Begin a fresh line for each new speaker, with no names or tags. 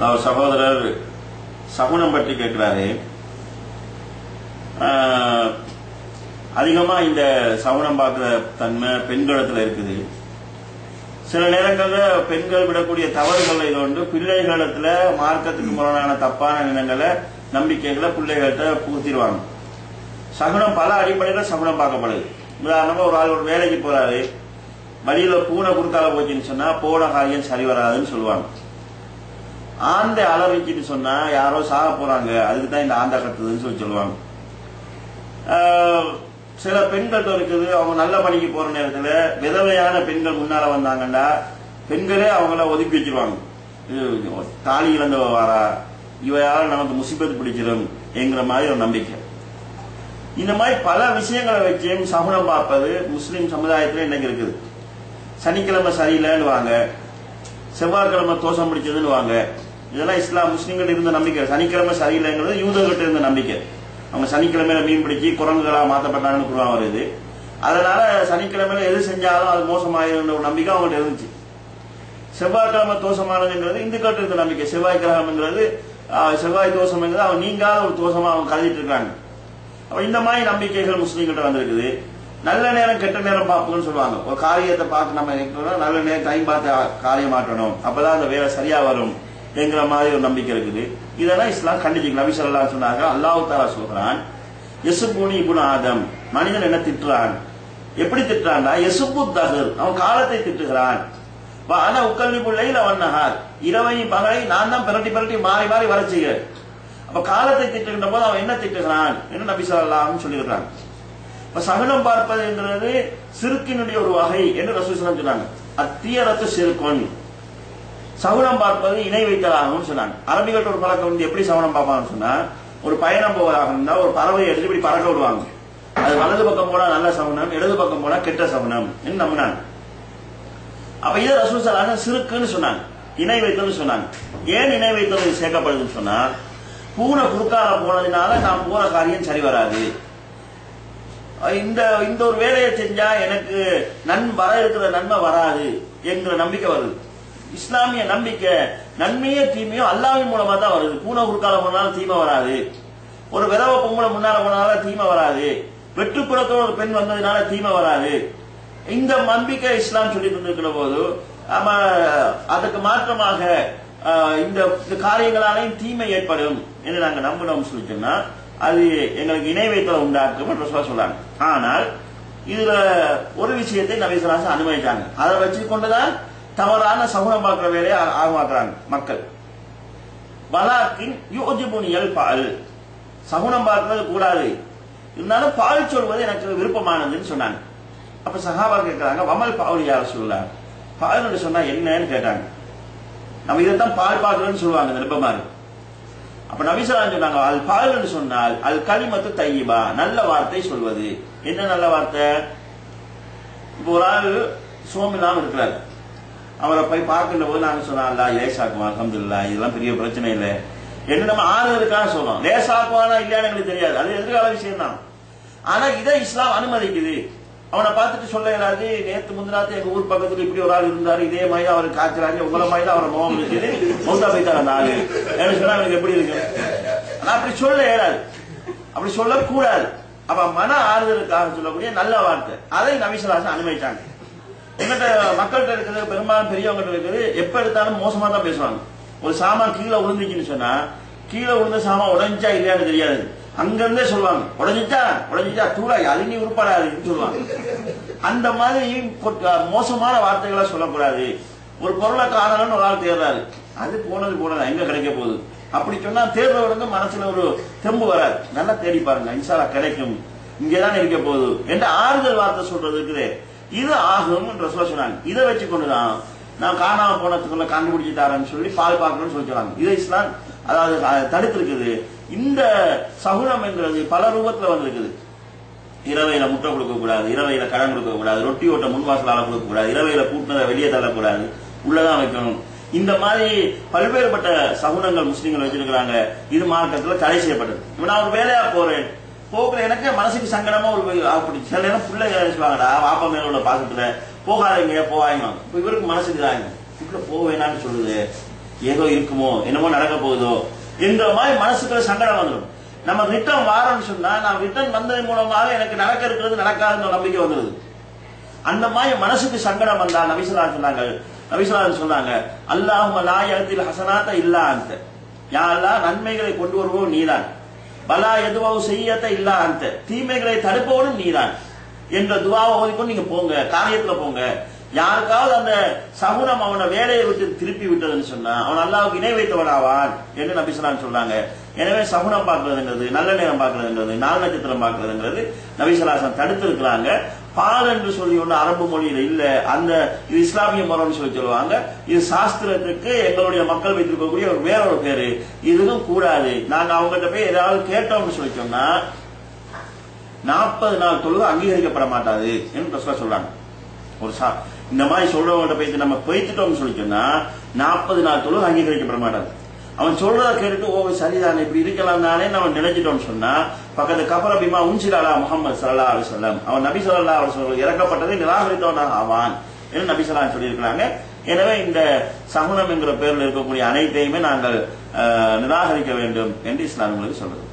அவர் சகோதரர் சகுனம் பற்றி கேட்கிறாரு. ஆஹ், அதிகமா இந்த சகுனம் பார்க்கிற தன்மை பெண்களிடத்துல இருக்குது. சில நேரங்கள்ல பெண்கள் விடக்கூடிய தவறுகளை கொண்டு பிள்ளைகளிடத்துல மார்க்கத்துக்கு முரணான தப்பான நிலங்களை நம்பிக்கைகளை பிள்ளைகள்கிட்ட புகுத்திடுவாங்க. சகுனம் பல அடிப்படையில சகுனம் பார்க்கப்படுது. உதாரணமா ஒரு ஆள் ஒரு வேலைக்கு போறாரு. வழியில பூனை குறுக்கால போச்சுன்னு சொன்னா போன காரியம் சரி வராதுன்னு சொல்லுவாங்க. ஆந்தை அலறிச்சுன்னு சொன்னா யாரோ சாக போறாங்க அதுக்கு தான் இந்த ஆந்தை கத்துதுன்னு சொல்லி சொல்லுவாங்க. சில பெண்கள் இருக்குது அவங்க நல்ல பணிக்கு போற நேரத்துல விதவையான பெண்கள் முன்னால வந்தாங்கன்னா பெண்களே அவங்கள ஒதுக்கி வச்சிருவாங்க. இது தாலி இழந்தவ வாரா இவையால் நமக்கு முசிபத் பிடிச்சிடும் என்கிற மாதிரி ஒரு நம்பிக்கை. இந்த மாதிரி பல விஷயங்களை வச்சு சகுனம் பார்ப்பது முஸ்லீம் சமுதாயத்தில் இன்னைக்கு இருக்குது. சனிக்கிழமை சரியில்லைன்னு வாங்க செவ்வாய்க்கிழமை தோஷம் பிடிச்சதுன்னு வாங்க இதெல்லாம் இஸ்லாம் முஸ்லீம்கள் இருந்த நம்பிக்கை. சனிக்கிழமை சரியில்லைங்கிறது யூதர்கிட்ட இருந்த நம்பிக்கை. அவங்க சனிக்கிழமையில மீன் பிடிச்சி குரங்குகளாக மாற்றப்பட்டாங்கன்னு குருவா வருது அதனால சனிக்கிழமையில எது செஞ்சாலும் அது மோசமாயிருந்த ஒரு நம்பிக்கை அவங்கள்ட்ட இருந்துச்சு. செவ்வாய்க்கிழமை தோஷமானதுங்கிறது இந்துக்கள்கிட்ட இருந்த நம்பிக்கை. செவ்வாய் கிரகம்ங்கிறது செவ்வாய் தோஷம்ங்கிறது அவன் நீங்காத ஒரு தோஷமா அவங்க கருதிட்டு இருக்காங்க. அப்ப இந்த மாதிரி நம்பிக்கைகள் முஸ்லீம்கிட்ட வந்திருக்குது. நல்ல நேரம் கெட்ட நேரம் பார்ப்போம்னு சொல்லுவாங்க. ஒரு காரியத்தை பார்க்க நம்ம இருக்கணும், நல்ல நேரம் டைம் பார்த்து காரியம் மாற்றணும். அப்பதான் அந்த வேலை சரியா வரும் என்கிற மாதிரி ஒரு நம்பிக்கை இருக்குது. இதெல்லாம் இஸ்லாம் கண்டிச்சு நபி ஸல்லல்லாஹு சொன்னாங்க அல்லாஹ் தாலா சொல்றான் எசுபுனி இபுன் ஆதம். மனிதன் என்ன திட்டுறான்? எப்படி திட்டுறான்டா? எசுபு தகர் அவன் காலத்தை திட்டுகிறான். வா, ஆனா உக்கல்வி பிள்ளையில் அவன் நகார் இரவை பகலை நான் தான் பிரட்டி பிரட்டி மாறி மாறி வர அப்ப காலத்தை திட்டுகின்ற போது அவன் என்ன திட்டுகிறான்? என்ன நபி சொல்லலாம்னு சொல்லியிருக்கிறான். இப்ப பார்ப்பது பார்ப்பதுங்கிறது சிறுக்கினுடைய ஒரு வகை என்று ரசூசலம் சொன்னாங்க. அத்தியரத்து சிறுக்கொன். சகுனம் பார்ப்பது இணை வைத்தலாகும்னு சொன்னாங்க. அரபிகள்ட்ட ஒரு பழக்கம் வந்து எப்படி சகுனம் பார்ப்பாங்கன்னு சொன்னா ஒரு பயணம் போவதாக இருந்தா ஒரு பறவை எடுத்து இப்படி பறக்க விடுவாங்க. அது வலது பக்கம் போனா நல்ல சகுனம் இடது பக்கம் போனா கெட்ட சகுனம் நம்பினாங்க. அப்ப இதை ரசூசலாக சிறுக்குன்னு சொன்னாங்க. இணை வைத்தல்னு சொன்னாங்க. ஏன் இணை வைத்தல் சேர்க்கப்படுதுன்னு சொன்னா பூனை குறுக்கால போனதுனால நான் போற காரியம் சரி வராது. இந்த இந்த ஒரு வேலையை செஞ்சா எனக்கு நன் வர இருக்கிற நன்மை வராது என்கிற நம்பிக்கை வருது. இஸ்லாமிய நம்பிக்கை நன்மையோ தீமையோ அல்லாவின் மூலமா தான் வருது. பூனை குறுக்கால போனாலும் தீமை வராது. ஒரு விதவ பொம்பளை முன்னால போனாலும் தீமை வராது. வெற்றுப்புறத்தோட ஒரு பெண் வந்ததுனால தீமை வராது. இந்த நம்பிக்கை இஸ்லாம் சொல்லி தந்திருக்கிற போது அதுக்கு மாற்றமாக ஆஹ், இந்த காரியங்களாலையும் தீமை ஏற்படும் என்று நாங்க நம்பினோம் சொல்லி சொன்னா அது எங்களுக்கு இணை வைத்தல உண்டாக்கும் என்று சொல்றாங்க ஆனால் இதுல ஒரு விஷயத்தை நபிசராசன் அனுமதிச்சாங்க. அதை வச்சு கொண்டுதான் தவறான சகுனம் பார்க்கிற வேலையை ஆகமாக்குறாங்க மக்கள். வலாக்கின் யோஜிபுனியல் பால். சகுனம் பார்க்கறது கூடாது. இருந்தாலும் பால் சொல்வது எனக்கு விருப்பமானதுன்னு சொன்னாங்க. அப்ப சஹாபா கேட்கறாங்க வமல் பால் யார் சொல்லலாம் பால் சொன்னா என்னன்னு கேட்டாங்க. நம்ம இதைத்தான் பால் பார்க்கறதுன்னு சொல்லுவாங்க இந்த இருக்கு அப்ப நபிசலாம் சொன்னாங்க அல் பால் என்று சொன்னால் அல் களிமத்து தையிபா. நல்ல வார்த்தை சொல்வது. என்ன நல்ல வார்த்தை? இப்போ ஒரு ஆள் சோமில்லாம இருக்கிறார். அவரை போய் பார்க்கின்ற போது நாங்க சொன்னோம் அல்லா லேசாக்குவான் அல்ஹம்துலில்லாஹ் இதெல்லாம் பெரிய பிரச்சனை இல்லை. என்று நம்ம ஆறுதலுக்காக சொல்றோம். லேசாக்குவானா இல்லையான்னு எங்களுக்கு தெரியாது. அது எதிர்கால விஷயம் தான் ஆனா இதை இஸ்லாம் அனுமதிக்குது. அவனை பார்த்துட்டு சொல்ல இயலாது நேத்து முந்தினாத்து எங்க ஊர் பக்கத்துல இப்படி ஒரு ஆள் இருந்தாரு. இதே மாதிரி அவர் காய்ச்சலாங்க உங்களை மாதிரி தான் அவரை முகம் இருக்குது மௌத்தா போயிட்டார் அந்த ஆளு எனக்கு சொன்னா அவனுக்கு எப்படி இருக்கு? ஆனா அப்படி சொல்ல இயலாது. அப்படி சொல்லக்கூடாது. அப்ப மன ஆறுதலுக்காக சொல்லக்கூடிய நல்ல வார்த்தை. அதை நவீசராசன் அனுமதிச்சாங்க எங்கிட்ட மக்கள்கிட்ட இருக்கிறது பெரும்பாலும் பெரியவங்க இருக்குது எப்ப எடுத்தாலும் மோசமா தான் பேசுவாங்க. ஒரு சாமான் கீழே விழுந்துச்சுன்னு சொன்னா கீழே விழுந்த சாமான் உடைஞ்சா இல்லையான்னு தெரியாது. அங்கிருந்தே சொல்லுவாங்க. உடஞ்சிட்டா உடஞ்சிட்டா தூளா அழினி உருப்படாதுன்னு சொல்லுவாங்க. அந்த மாதிரி மோசமான வார்த்தைகளா சொல்லக்கூடாது. ஒரு பொருளை காணலன்னு ஒரு ஆள் தேடுறாரு. அது போனது போனது எங்க கிடைக்க போகுது. அப்படி சொன்னா தேடுறவருக்கு மனசுல ஒரு தெம்பு வராது. நல்லா தேடி பாருங்க. இன்சாலா கிடைக்கும். இங்கேதான் இருக்க போகுது. என்று ஆறுதல் வார்த்தை சொல்றது இருக்குது. இது ஆகும் சொல்ல சொன்னாங்க. இதை வச்சு கொண்டுதான் நான் காணாம போனதுக்குள்ள கண்டுபிடிச்சு தரேன்னு சொல்லி பால் பார்க்கணும்னு சொல்லி சொன்னாங்க. இதை இஸ்லாம் அதாவது தடுத்திருக்குது. இந்த சகுனம் என்கிறது பல ரூபத்துல வந்திருக்குது. இரவையில முட்டை கொடுக்க கூடாது இரவையில கடன் கொடுக்க கூடாது ரொட்டி ஓட்ட முன்வாசலால கொடுக்க கூடாது இரவையில கூட்டினதை வெளியே தள்ளக்கூடாது உள்ளதான் வைக்கணும். இந்த மாதிரி பல்வேறுபட்ட சகுனங்கள் முஸ்லீம்கள் வச்சிருக்கிறாங்க. இது மார்க்கத்துல தடை செய்யப்பட்டது. இப்ப நான் ஒரு வேலையா போறேன். போகிற எனக்கு மனசுக்கு சங்கடமா ஒரு அப்படி சில நேரம் பிள்ளைங்க சொல்லுவாங்கடா வாப்பா மேல உள்ள பாசத்துல போகாதீங்க போவாங்க இப்ப இவருக்கு மனசுக்கு தாங்க இப்ப போவேனான்னு சொல்லுது. ஏதோ இருக்குமோ என்னமோ நடக்க போகுதோ என்ற மாதிரி மனசுக்குள்ள சங்கடம் வந்துடும் நம்ம ரிட்டர்ன் வாரன்னு சொன்னா நான் ரிட்டர்ன் வந்ததன் மூலமாக எனக்கு நடக்க இருக்கிறது நடக்காதுன்ற நம்பிக்கை வந்துடுது அந்த மாதிரி மனசுக்கு சங்கடம் வந்தா நபிசலா சொன்னாங்க நபிசலா சொன்னாங்க அல்லாஹும லாயத்தில் ஹசனாத்த இல்லா அந்த யாரெல்லாம் நன்மைகளை கொண்டு வருவோம் நீதான். பலா எதுவாவு செய்யத்த இல்லா அந்த தீமைகளை தடுப்பவனும் நீதான். என்ற துவாவை ஓதிக்கொண்டு நீங்க போங்க காரியத்துல போங்க. யாருக்காவது அந்த சகுனம் அவனை வேலையை விட்டு திருப்பி விட்டதுன்னு சொன்னா அவன் அல்லாவுக்கு இணை வைத்தவனாவான் என்று நபிசுலான் சொல்றாங்க எனவே சகுனம் பார்க்கறதுங்கிறது நல்ல நேரம் பார்க்கறதுங்கிறது நாள் நட்சத்திரம் பார்க்கறதுங்கிறது நபிசலாசன் தடுத்து இருக்கிறாங்க பால் என்று சொல்லி ஒன்று அரபு மொழியில இல்ல. அந்த இது இஸ்லாமிய மரம்னு சொல்லி சொல்லுவாங்க. இது சாஸ்திரத்துக்கு எங்களுடைய மக்கள் வைத்திருக்கக்கூடிய ஒரு வேற ஒரு பேரு. இதுவும் கூடாது. நாங்க அவங்ககிட்ட போய் ஏதாவது கேட்டோம்னு சொல்லி சொன்னா நாற்பது நாள் தொழுகை அங்கீகரிக்கப்பட மாட்டாது என்று சொல்றாங்க ஒரு சா இந்த மாதிரி சொல்றவங்கள்ட்ட போயிட்டு நம்ம போய்த்துட்டோம்னு சொல்லி சொன்னா நாற்பது நாள் தொழுகை அங்கீகரிக்கப்பட மாட்டாது. அவன் சொல்றத கேட்டுட்டு ஓ சரிதான் இப்படி இருக்கலாம் தானே நம்ம நினைச்சிட்டோம்னு சொன்னா பக்கத்து கபர பிமா உன்சிலாலா முகமது சல்லா அலி சொல்லம் அவன் நபி சொல்லா அலி சொல்லம் இறக்கப்பட்டதை நிராகரித்தவனாக ஆவான் என்று நபி சொல்லா சொல்லியிருக்கிறாங்க. எனவே இந்த சகுனம் என்கிற பேரில் இருக்கக்கூடிய அனைத்தையுமே நாங்கள் அஹ், நிராகரிக்க வேண்டும் என்று இஸ்லாம் உங்களுக்கு சொல்றது